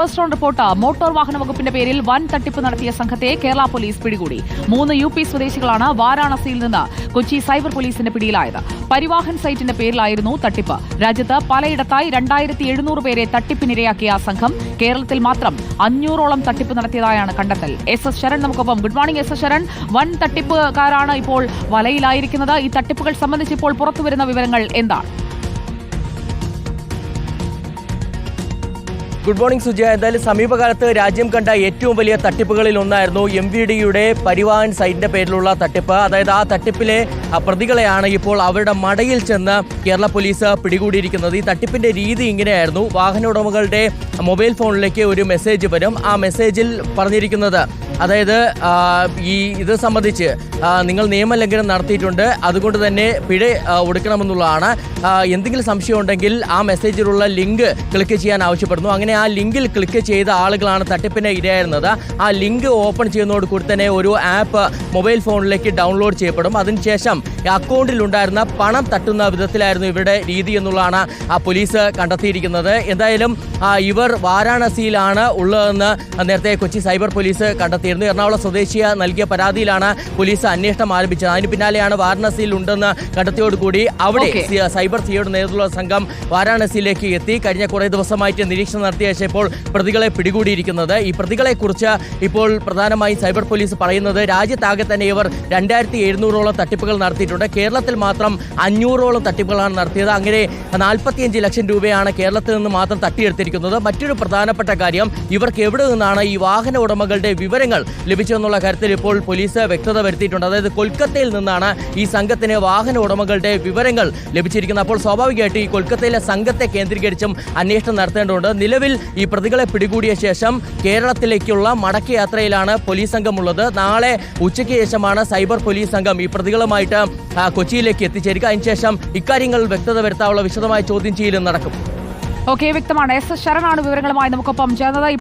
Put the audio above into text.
First round report motor വാഹന വകുപ്പിന്റെ പേരിൽ വൻ തട്ടിപ്പ് നടത്തിയ സംഘത്തെ കേരള പോലീസ് പിടികൂടി. മൂന്ന് യു പി സ്വദേശികളാണ് വാരാണസിയിൽ നിന്ന് കൊച്ചി സൈബർ പോലീസിന്റെ പിടിയിലായത്. പരിവാഹൻ സൈറ്റിന്റെ പേരിലായിരുന്നു തട്ടിപ്പ്. രാജ്യത്ത് പലയിടത്തായി രണ്ടായിരത്തി എഴുന്നൂറ് പേരെ തട്ടിപ്പിനിരയാക്കിയ സംഘം കേരളത്തിൽ മാത്രം അഞ്ഞൂറോളം തട്ടിപ്പ് നടത്തിയതായാണ് കണ്ടെത്തൽ. എസ് എസ് ശരൺ നമുക്കൊപ്പം. Good morning S S Sharan. വൻ തട്ടിപ്പുകാരാണ് ഇപ്പോൾ വലയിലായിരിക്കുന്നത്. ഈ തട്ടിപ്പുകൾ സംബന്ധിച്ച് ഇപ്പോൾ പുറത്തുവരുന്ന വിവരങ്ങൾ എന്താണ്? Good morning Sujaya. എന്തായാലും സമീപകാലത്ത് രാജ്യം കണ്ട ഏറ്റവും വലിയ തട്ടിപ്പുകളിൽ ഒന്നായിരുന്നു എം വി ഡിയുടെ പരിവാഹൻ സൈറ്റിന്റെ പേരിലുള്ള തട്ടിപ്പ്. അതായത് ആ തട്ടിപ്പിലെ പ്രതികളെയാണ് ഇപ്പോൾ അവരുടെ മടയിൽ ചെന്ന് കേരള പോലീസ് പിടികൂടിയിരിക്കുന്നത്. ഈ തട്ടിപ്പിന്റെ രീതി ഇങ്ങനെയായിരുന്നു. വാഹന ഉടമകളുടെ മൊബൈൽ ഫോണിലേക്ക് ഒരു മെസ്സേജ് വരും. ആ മെസ്സേജിൽ പറഞ്ഞിരിക്കുന്നത് അതായത് ഈ ഇത് സംബന്ധിച്ച് നിങ്ങൾ നിയമലംഘനം നടത്തിയിട്ടുണ്ട്. അതുകൊണ്ട് തന്നെ പിഴ ഒടുക്കണമെന്നുള്ളതാണ്. എന്തെങ്കിലും സംശയം ഉണ്ടെങ്കിൽ ആ മെസ്സേജിലുള്ള ലിങ്ക് ക്ലിക്ക് ചെയ്യാൻ ആവശ്യപ്പെടുന്നു. അങ്ങനെ ആ ലിങ്കിൽ ക്ലിക്ക് ചെയ്ത ആളുകളാണ് തട്ടിപ്പിന് ഇരയായിരുന്നത്. ആ ലിങ്ക് ഓപ്പൺ ചെയ്യുന്നതോട് കൂടി തന്നെ ഒരു ആപ്പ് മൊബൈൽ ഫോണിലേക്ക് ഡൗൺലോഡ് ചെയ്യപ്പെടും. അതിനുശേഷം അക്കൗണ്ടിൽ ഉണ്ടായിരുന്ന പണം തട്ടുന്ന വിധത്തിലായിരുന്നു ഇവരുടെ രീതി എന്നുള്ളതാണ് ആ പോലീസ് കണ്ടെത്തിയിരിക്കുന്നത്. എന്തായാലും ഇവർ വാരാണസിയിലാണ് ഉള്ളതെന്ന് നേരത്തെ കൊച്ചി സൈബർ പോലീസ് കണ്ടെത്തിയിരുന്നു. എറണാകുളം സ്വദേശിയ നൽകിയ പരാതിയിലാണ് പോലീസ് അന്വേഷണം ആരംഭിച്ചത്. അതിന് പിന്നാലെയാണ് വാരാണസിയിൽ ഉണ്ടെന്ന് കണ്ടെത്തിയോടുകൂടി അവിടെ സൈബർ സിയുടെ നേതൃത്വമുള്ള സംഘം വാരാണസിയിലേക്ക് എത്തി. കഴിഞ്ഞ കുറേ ദിവസമായിട്ട് നിരീക്ഷണം നടത്തിയ ശേഷം ഇപ്പോൾ പ്രതികളെ പിടികൂടിയിരിക്കുന്നത്. ഈ പ്രതികളെക്കുറിച്ച് ഇപ്പോൾ പ്രധാനമായും സൈബർ പോലീസ് പറയുന്നത് രാജ്യത്താകെ തന്നെ ഇവർ രണ്ടായിരത്തി എഴുന്നൂറോളം തട്ടിപ്പുകൾ നടത്തിയിട്ടുണ്ട്. കേരളത്തിൽ മാത്രം അഞ്ഞൂറോളം തട്ടിപ്പുകളാണ് നടത്തിയത്. അങ്ങനെ നാൽപ്പത്തിയഞ്ച് ലക്ഷം രൂപയാണ് കേരളത്തിൽ നിന്ന് മാത്രം തട്ടിയെടുത്തിരിക്കുന്നത്. മറ്റൊരു പ്രധാനപ്പെട്ട കാര്യം ഇവർക്ക് എവിടെ നിന്നാണ് ഈ വാഹന ഉടമകളുടെ വിവരങ്ങൾ ലഭിച്ചതെന്നുള്ള കാര്യത്തിൽ ഇപ്പോൾ പോലീസ് വ്യക്തത വരുത്തിയിട്ടുണ്ട്. അതായത് കൊൽക്കത്തയിൽ നിന്നാണ് ഈ സംഘത്തിന് വാഹന ഉടമകളുടെ വിവരങ്ങൾ ലഭിച്ചിരിക്കുന്നത്. അപ്പോൾ സ്വാഭാവികമായിട്ട് ഈ കൊൽക്കത്തയിലെ സംഘത്തെ കേന്ദ്രീകരിച്ചും അന്വേഷണം നടത്തേണ്ടതുണ്ട്. നിലവിൽ ഈ പ്രതികളെ പിടികൂടിയ ശേഷം കേരളത്തിലേക്കുള്ള മടക്കയാത്രയിലാണ് പോലീസ് സംഘമുള്ളത്. നാളെ ഉച്ചയ്ക്ക് ശേഷമാണ് സൈബർ പോലീസ് സംഘം ഈ പ്രതികളുമായിട്ട് കൊച്ചിയിലേക്ക് എത്തിച്ചേരുക. അതിനുശേഷം ഇക്കാര്യങ്ങൾ വ്യക്തത വരുത്താനുള്ള വിശദമായ ചോദ്യം ചെയ്യലും നടക്കും. ഓക്കെ വ്യക്തമാണ്. എസ്. ശരണാണ് വിവരങ്ങളുമായി നമുക്കൊപ്പം ചേർന്നത്.